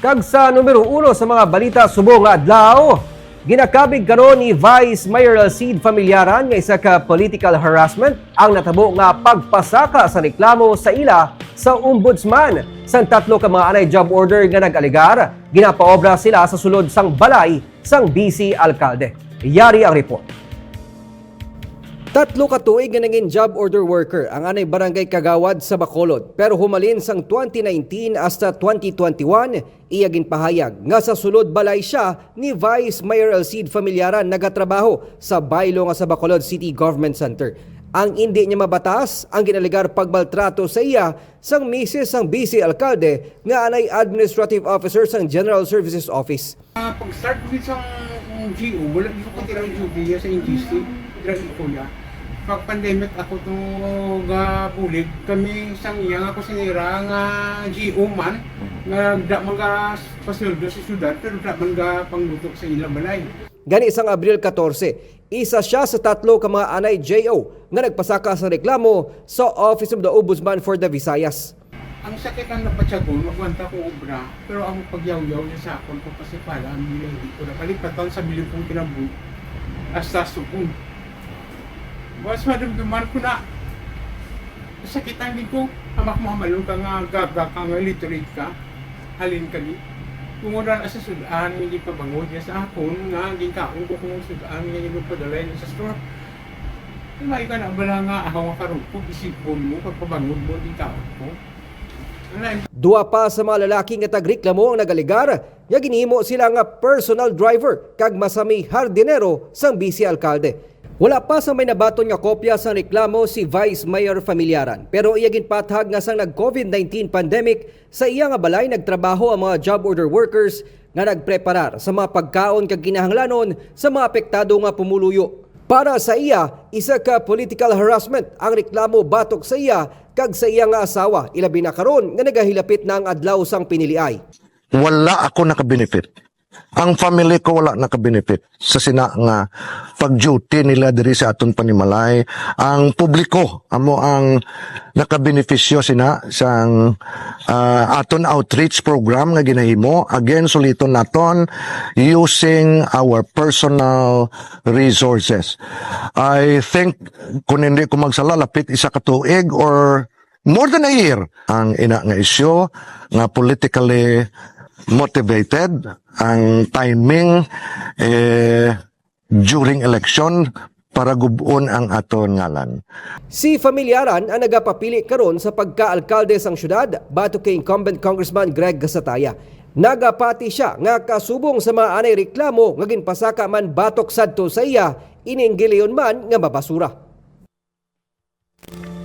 Kag sa numero uno sa mga balita subong nga adlaw, ginakabig karon ni Vice Mayor Alcid Familiaran nga isa ka political harassment ang natabo nga pagpasaka sa reklamo sa ila sa ombudsman. Sang tatlo ka mga anay job order nga nag-aligar, ginapaobra sila sa sulod sang balay sang BC Alkalde. Yari ang report. Tatlo ka tuig nga naging job order worker ang anay barangay Kagawad sa Bacolod pero humalin sang 2019 hasta 2021 iya ginpahayag nga sa sulod balay siya ni Vice Mayor Alcid Familiaran nagatrabaho sa baylo nga sa Bacolod City Government Center. Ang hindi niya mabatas ang ginaligar pagbaltrato sa iya sang misis sang BC Alkalde nga anay administrative officer sang General Services Office. Pag-start ko din sa GO, wala ko tirang sa NGC, tirang Ikuya. Pag pandemic ako to ga bulig, kami sang iya nga ko sinira nga GO man, nga da man ga pasildo sa syudad, pero da man ga panglutok sa ilang balay. Gani isang Abril 14, isa siya sa tatlo ka mga anay JO nga nagpasaka sa reklamo sa Office of the Ombudsman for the Visayas. Ang sakit ang napatsagon, magwanta ko obra, pero ang pagyaw-yaw niya sa akon, kung kasi pala, ang hindi ko napalipatan sa biling kong kinabu, hasta sukun. Mas madamdaman ko na, sakitan din ko, hamak mamalong ka nga, gaga ka nga, literate ka, halin ka di. Tumuran sa sudaan, hindi pa bangod niya sa akon, nga, hindi kaon ko kung sudaan niya yung padalay sa store. May ka na bala nga, ako karoon ko, isipon mo, pagpabangod mo, hindi kaon ko. Duwa pa sa mga lalaki nga tagreklamo ang nagaligar, nga ginhimo sila nga personal driver kag masami hardinero sang BC Alkalde. Wala pa sa may nabaton nga kopya sa reklamo si Vice Mayor Familiaran pero iya ginpathag nga sang nag-COVID-19 pandemic sa iya nga balay nagtrabaho ang mga job order workers nga nagpreparar sa mga pagkaon kag kinahanglanon sa mga apektado nga pumuluyo. Para sa iya, isa ka political harassment ang reklamo batok sa iya kag sa iya nga asawa ilabi na karon nga nagahilapit na ang adlaw sang piniliay. wala ako naka-benefit. Ang family ko wala naka-benefit sa sina nga pag-duty nila diri sa aton panimalay. Ang publiko amo ang naka-benepisyo sina sang ah, aton outreach program nga ginahimo. Again, suliton naton using our personal resources. I think kung hindi ko magsala lapit isa ka tuig or more than a year ang ina nga isyu nga politically motivated ang timing eh, during election para gubon ang aton ngalan. Si Familiaran ang nagapapili karon sa pagka-alkalde sang syudad batok kay incumbent Congressman Greg Gasataya. Nagapati siya nga kasubong sa mga anay reklamo nga ginpasaka man batok sadto sa iya ining giliyon man nga mabasura.